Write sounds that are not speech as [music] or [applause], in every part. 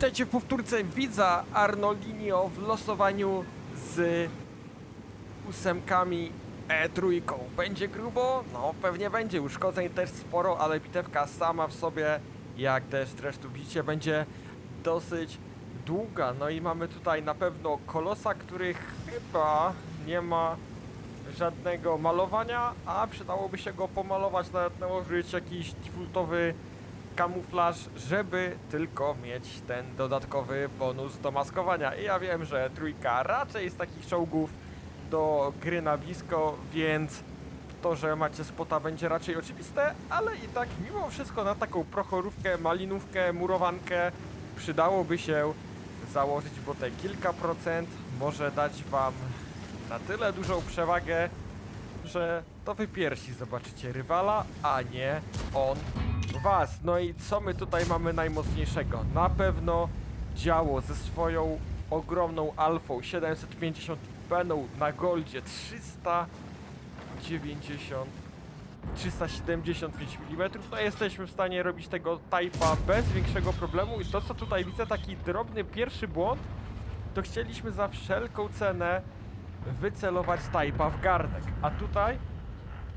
Witajcie w powtórce widza Arnolinio w losowaniu z ósemkami E3. Będzie grubo? No pewnie będzie, uszkodzeń też sporo, ale bitewka sama w sobie, jak też zresztą widzicie, będzie dosyć długa. No i mamy tutaj na pewno kolosa, który chyba nie ma żadnego malowania, a przydałoby się go pomalować, nawet nałożyć jakiś defaultowy kamuflaż, żeby tylko mieć ten dodatkowy bonus do maskowania. I ja wiem, że trójka raczej z takich czołgów do gry na blisko, więc to, że macie spota będzie raczej oczywiste, ale i tak mimo wszystko na taką prochorówkę, malinówkę, murowankę przydałoby się założyć, bo te kilka procent może dać wam na tyle dużą przewagę, że to wy pierwsi zobaczycie rywala, a nie on was. No i co my tutaj mamy najmocniejszego? Na pewno działo ze swoją ogromną alfą. 750 peną na goldzie. 390 375 mm, no jesteśmy w stanie robić tego typa bez większego problemu. I to co tutaj widzę, taki drobny pierwszy błąd, to chcieliśmy za wszelką cenę wycelować typa w garnek, a tutaj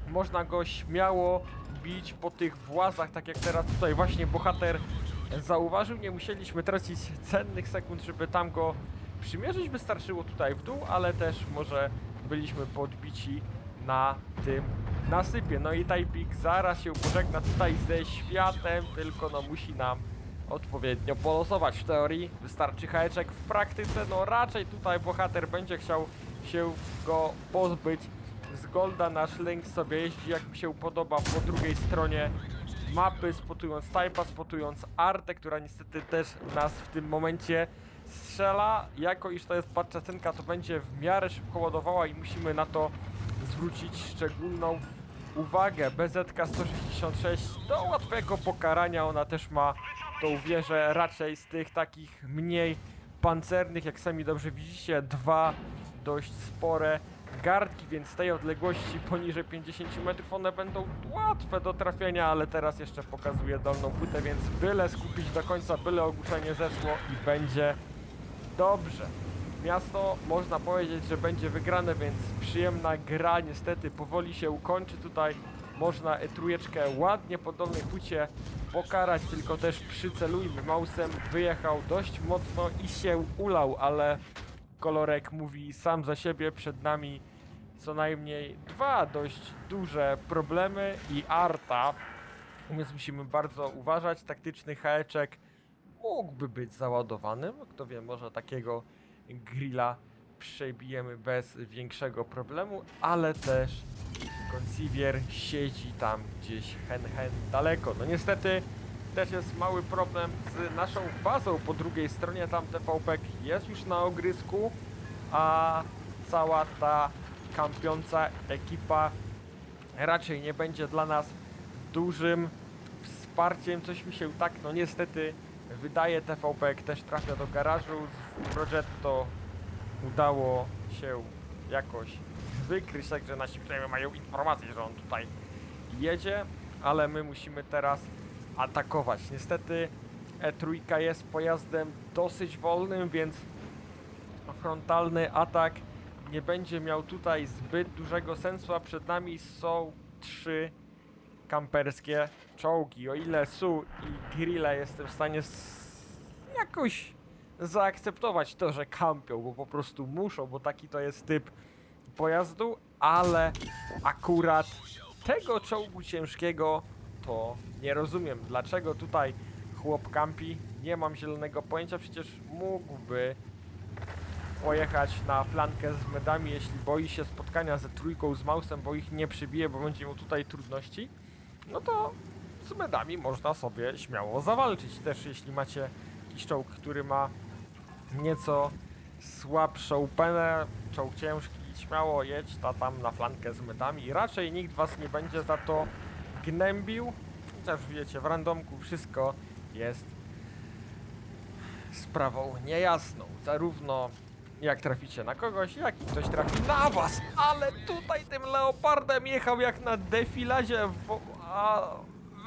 można go śmiało bić po tych włazach, tak jak teraz tutaj właśnie bohater zauważył, nie musieliśmy tracić cennych sekund, żeby tam go przymierzyć, wystarczyło tutaj w dół, ale też może byliśmy podbici na tym nasypie. No i Tajpik zaraz się pożegna tutaj ze światem, tylko no musi nam odpowiednio polosować w teorii. Wystarczy hajeczek w praktyce, no raczej tutaj bohater będzie chciał się go pozbyć Golda nasz Link sobie jeździ jak mu się podoba po drugiej stronie mapy, spotując Type'a, spotując Artę, która niestety też nas w tym momencie strzela. Jako iż to jest patrzecynka, to będzie w miarę szybko ładowała i musimy na to zwrócić szczególną uwagę. BZK 166 do łatwego pokarania, ona też ma tą wieżę raczej z tych takich mniej pancernych, jak sami dobrze widzicie, dwa dość spore gardki, więc z tej odległości [laughs] poniżej 50 metrów one będą łatwe do trafienia, ale teraz jeszcze pokazuję dolną płytę, więc byle skupić do końca, byle ogłuszenie zeszło i będzie dobrze. Miasto można powiedzieć, że będzie wygrane, więc przyjemna gra niestety powoli się ukończy. Tutaj można trójeczkę ładnie po dolnej płycie pokarać, tylko też przycelujmy. Mausem wyjechał dość mocno i się ulał, ale kolorek mówi sam za siebie. Przed nami co najmniej dwa dość duże problemy i Arta, więc musimy bardzo uważać. Taktyczny haeczek mógłby być załadowanym. Kto wie, może takiego grilla przebijemy bez większego problemu, ale też Conceivier siedzi tam gdzieś hen hen daleko. No niestety też jest mały problem z naszą bazą po drugiej stronie. Tam TVP jest już na ogrysku, a cała ta kampiąca ekipa raczej nie będzie dla nas dużym wsparciem. Coś mi się tak, no niestety wydaje. TVP też trafia do garażu. Z Progetto udało się jakoś wykryć, także nasi przynajmniej mają informację, że on tutaj jedzie, ale my musimy teraz atakować. Niestety E3 jest pojazdem dosyć wolnym, więc frontalny atak nie będzie miał tutaj zbyt dużego sensu, a przed nami są trzy kamperskie czołgi. O ile Su i Grilla jestem w stanie jakoś zaakceptować to, że kampią, bo po prostu muszą, bo taki to jest typ pojazdu, ale akurat tego czołgu ciężkiego to nie rozumiem. Dlaczego tutaj chłop kampi? Nie mam zielonego pojęcia, przecież mógłby pojechać na flankę z medami, jeśli boi się spotkania ze trójką z Mausem, bo ich nie przybije, bo będzie miał tutaj trudności, no to z medami można sobie śmiało zawalczyć. Też jeśli macie jakiś czołg, który ma nieco słabszą penę, czołg ciężki, śmiało jedź ta tam na flankę z medami. Raczej nikt was nie będzie za to gnębił. Chociaż wiecie, w randomku wszystko jest sprawą niejasną. Zarówno jak traficie na kogoś, jak i ktoś trafi na was. Ale tutaj tym leopardem jechał jak na defilazie. W... A...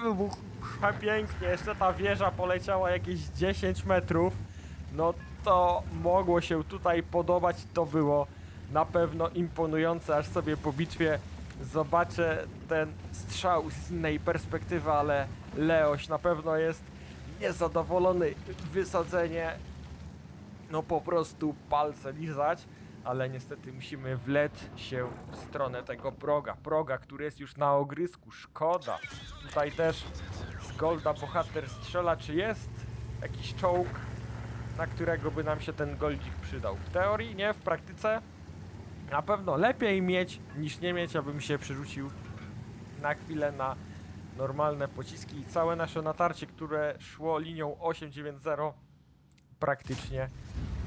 wybuch. przepięknie, jeszcze ta wieża poleciała jakieś 10 metrów, no to mogło się tutaj podobać, to było na pewno imponujące, aż sobie po bitwie zobaczę ten strzał z innej perspektywy, ale Leoś na pewno jest niezadowolony, wysadzenie, no po prostu palce lizać, ale niestety musimy wlec się w stronę tego proga. Proga, który jest już na ogrysku, szkoda. Tutaj też z Golda bohater strzela, czy jest jakiś czołg, na którego by nam się ten goldzik przydał. W teorii nie, w praktyce na pewno lepiej mieć niż nie mieć, abym się przerzucił na chwilę na normalne pociski i całe nasze natarcie, które szło linią 890 praktycznie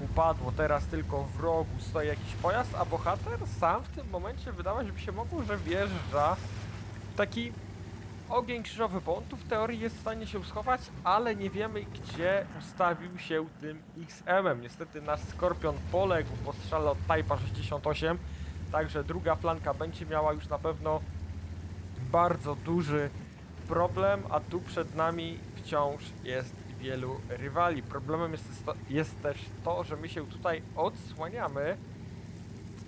upadło. Teraz tylko w rogu stoi jakiś pojazd, a bohater sam w tym momencie wydawać by się mogło, że wjeżdża taki ogień krzyżowy, bo on tu w teorii jest w stanie się schować, ale nie wiemy gdzie ustawił się tym XM-em. Niestety nasz Skorpion poległ po strzale od Type'a 68, także druga flanka będzie miała już na pewno bardzo duży problem, a tu przed nami wciąż jest wielu rywali. Problemem jest, jest też to, że my się tutaj odsłaniamy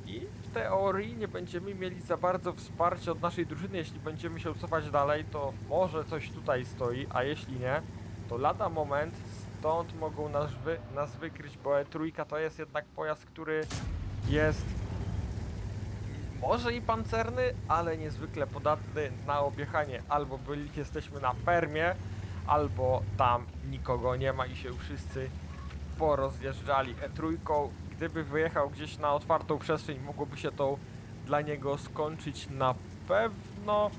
i teorii nie będziemy mieli za bardzo wsparcia od naszej drużyny. Jeśli będziemy się cofać dalej, to może coś tutaj stoi, a jeśli nie, to lada moment stąd mogą nas, wy, nas wykryć, bo E3 to jest jednak pojazd, który jest może i pancerny, ale niezwykle podatny na objechanie. Albo byli, jesteśmy na permie, albo tam nikogo nie ma i się wszyscy porozjeżdżali E3. Gdyby wyjechał gdzieś na otwartą przestrzeń, mogłoby się to dla niego skończyć na pewno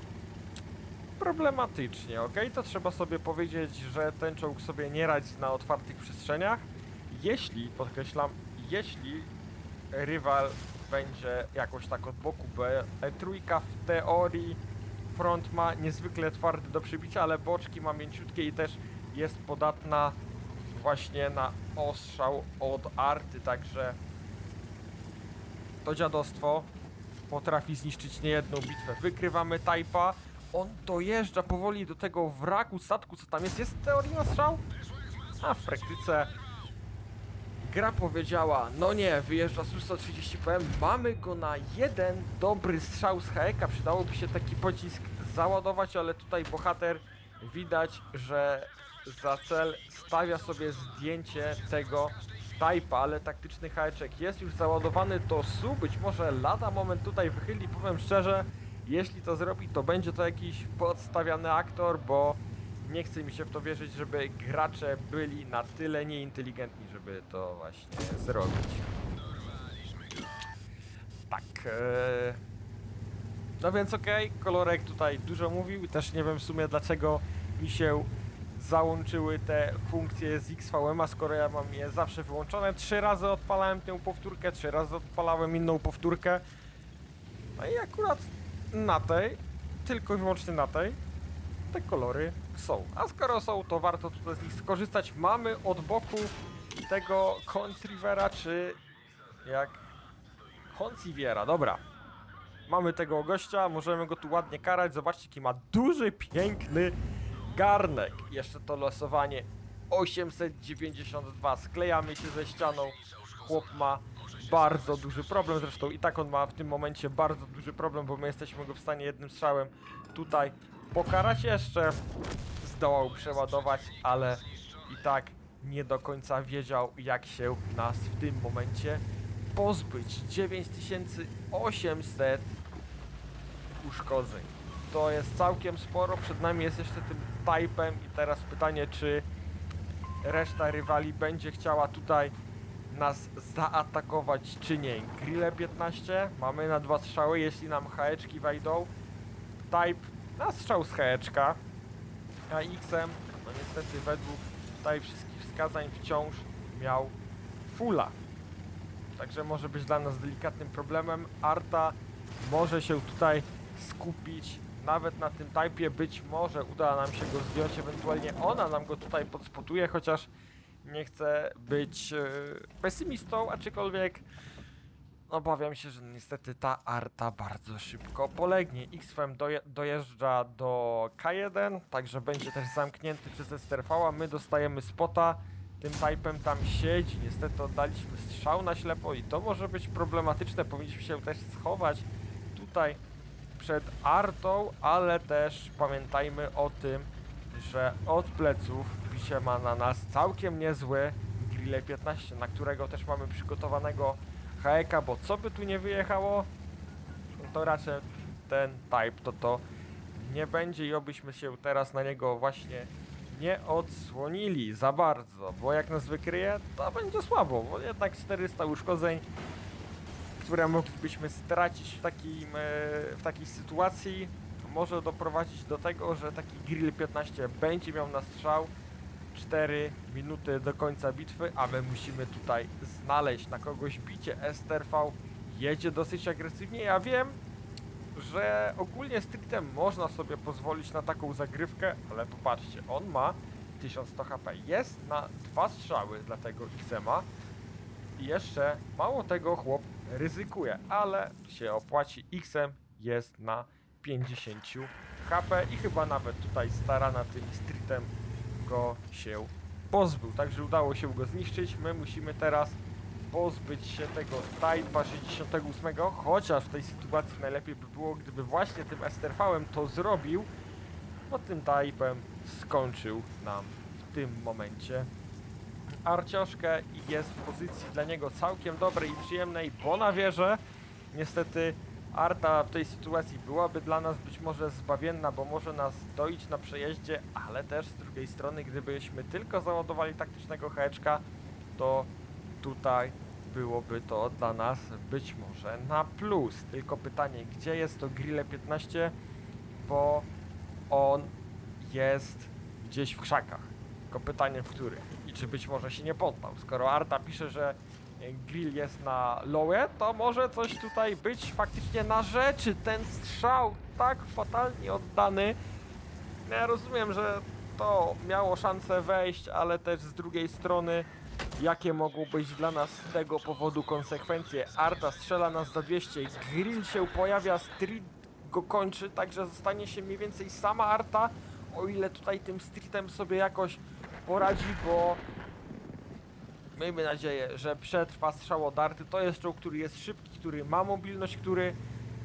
problematycznie, ok? To trzeba sobie powiedzieć, że ten czołg sobie nie radzi na otwartych przestrzeniach. Jeśli, podkreślam, jeśli rywal będzie jakoś tak od boku, bo E3 w teorii front ma niezwykle twardy do przybicia, ale boczki ma mięciutkie i też jest podatna właśnie na ostrzał od arty, także to dziadostwo potrafi zniszczyć niejedną bitwę. Wykrywamy Type'a, on dojeżdża powoli do tego wraku statku, co tam jest. Jest teorii na strzał? A w praktyce gra powiedziała, no nie, wyjeżdża su 130 PM, mamy go na jeden dobry strzał z HEK-a, przydałoby się taki pocisk załadować, ale tutaj bohater widać, że za cel stawia sobie zdjęcie tego Type'a, ale taktyczny hajeczek jest już załadowany do SU, być może lada moment tutaj wychyli, powiem szczerze, jeśli to zrobi, to będzie to jakiś podstawiany aktor, bo nie chce mi się w to wierzyć, żeby gracze byli na tyle nieinteligentni, żeby to właśnie zrobić. Tak. E... No więc okej, kolorek tutaj dużo mówił. Też nie wiem w sumie dlaczego mi się załączyły te funkcje z XVM-a, skoro ja mam je zawsze wyłączone. Trzy razy odpalałem tę powtórkę, trzy razy odpalałem inną powtórkę. No i akurat na tej, tylko i wyłącznie na tej, te kolory są. A skoro są, to warto tutaj z nich skorzystać. Mamy od boku tego Contrivera, czy jak Conciviera, dobra. Mamy tego gościa, możemy go tu ładnie karać. Zobaczcie, jaki ma duży, piękny garnek. Jeszcze to losowanie 892. Sklejamy się ze ścianą. Chłop ma bardzo duży problem. Zresztą i tak on ma w tym momencie bardzo duży problem, bo my jesteśmy go w stanie jednym strzałem tutaj pokarać jeszcze. Zdołał przeładować, ale i tak nie do końca wiedział, jak się nas w tym momencie pozbyć. 9800 uszkodzeń. To jest całkiem sporo. Przed nami jest jeszcze tym Type'em i teraz pytanie, czy reszta rywali będzie chciała tutaj nas zaatakować, czy nie. Grille 15, mamy na dwa strzały, jeśli nam haeczki wejdą. Type na strzał z haeczka, a XM, no niestety według tutaj wszystkich wskazań wciąż miał fulla. Także może być dla nas delikatnym problemem. Arta może się tutaj skupić nawet na tym typie. Być może uda nam się go zdjąć, ewentualnie ona nam go tutaj podspotuje, chociaż nie chcę być e, pesymistą, aczkolwiek Obawiam się, że niestety ta arta bardzo szybko polegnie. XFM doje dojeżdża do K1, także będzie też zamknięty przez STRV, a my dostajemy spota. Tym typem tam siedzi. Niestety oddaliśmy strzał na ślepo i to może być problematyczne. Powinniśmy się też schować tutaj przed artą, ale też pamiętajmy o tym, że od pleców bicie ma na nas całkiem niezły Grille 15, na którego też mamy przygotowanego hajeka, bo co by tu nie wyjechało, to raczej ten type to to nie będzie i obyśmy się teraz na niego właśnie nie odsłonili za bardzo, bo jak nas wykryje, to będzie słabo, bo jednak 400 uszkodzeń, które moglibyśmy stracić w, takim, e, w takiej sytuacji, może doprowadzić do tego, że taki Grill 15 będzie miał na strzał 4 minuty do końca bitwy, a my musimy tutaj znaleźć na kogoś bicie. STRV jedzie dosyć agresywnie. Ja wiem, że ogólnie streetem można sobie pozwolić na taką zagrywkę, ale popatrzcie, on ma 1100 HP. Jest na dwa strzały dla tego XMA. I jeszcze mało tego chłop ryzykuje, ale się opłaci. XM jest na 50 HP i chyba nawet tutaj stara na tym streetem go się pozbył. Także udało się go zniszczyć. My musimy teraz pozbyć się tego Type'a 68, chociaż w tej sytuacji najlepiej by było, gdyby właśnie tym STRV-em to zrobił, bo tym Type'em skończył nam w tym momencie Arcioszkę i jest w pozycji dla niego całkiem dobrej i przyjemnej, bo na wieżę. Niestety Arta w tej sytuacji byłaby dla nas być może zbawienna, bo może nas doić na przejeździe, ale też z drugiej strony, gdybyśmy tylko załadowali taktycznego heczka, to tutaj byłoby to dla nas być może na plus. Tylko pytanie, gdzie jest to Grille 15, bo on jest gdzieś w krzakach. Tylko pytanie w których i czy być może się nie poddał. Skoro Arta pisze, że grill jest na lołe, to może coś tutaj być faktycznie na rzeczy. Ten strzał tak fatalnie oddany. Ja rozumiem, że to miało szansę wejść, ale też z drugiej strony jakie mogą być dla nas z tego powodu konsekwencje. Arta strzela nas za 200, grill się pojawia, street go kończy, także zostanie się mniej więcej sama Arta, o ile tutaj tym streetem sobie jakoś poradzi, bo miejmy nadzieję, że przetrwa strzał od Arty. To jest czołg, który jest szybki, który ma mobilność, który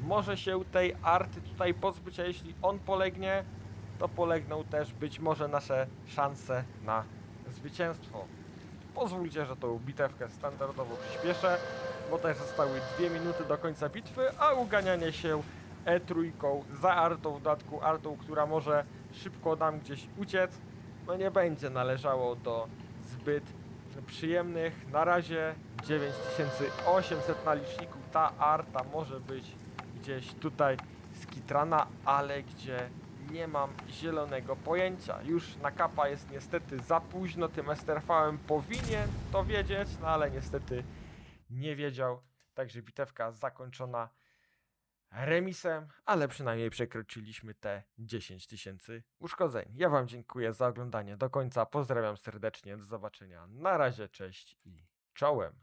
może się tej Arty tutaj pozbyć, a jeśli on polegnie, to polegną też być może nasze szanse na zwycięstwo. Pozwólcie, że tą bitewkę standardowo przyspieszę, bo też zostały dwie minuty do końca bitwy, a uganianie się E3 za Artą, w dodatku Artą, która może szybko nam gdzieś uciec, no nie będzie należało do zbyt przyjemnych. Na razie 9800 na liczniku. Ta Arta może być gdzieś tutaj skitrana, ale gdzie nie mam zielonego pojęcia. Już na kapa jest niestety za późno, tym STRV-em powinien to wiedzieć, no ale niestety nie wiedział. Także bitewka zakończona remisem, ale przynajmniej przekroczyliśmy te 10 tysięcy uszkodzeń. Ja Wam dziękuję za oglądanie do końca. Pozdrawiam serdecznie. Do zobaczenia. Na razie, cześć i czołem.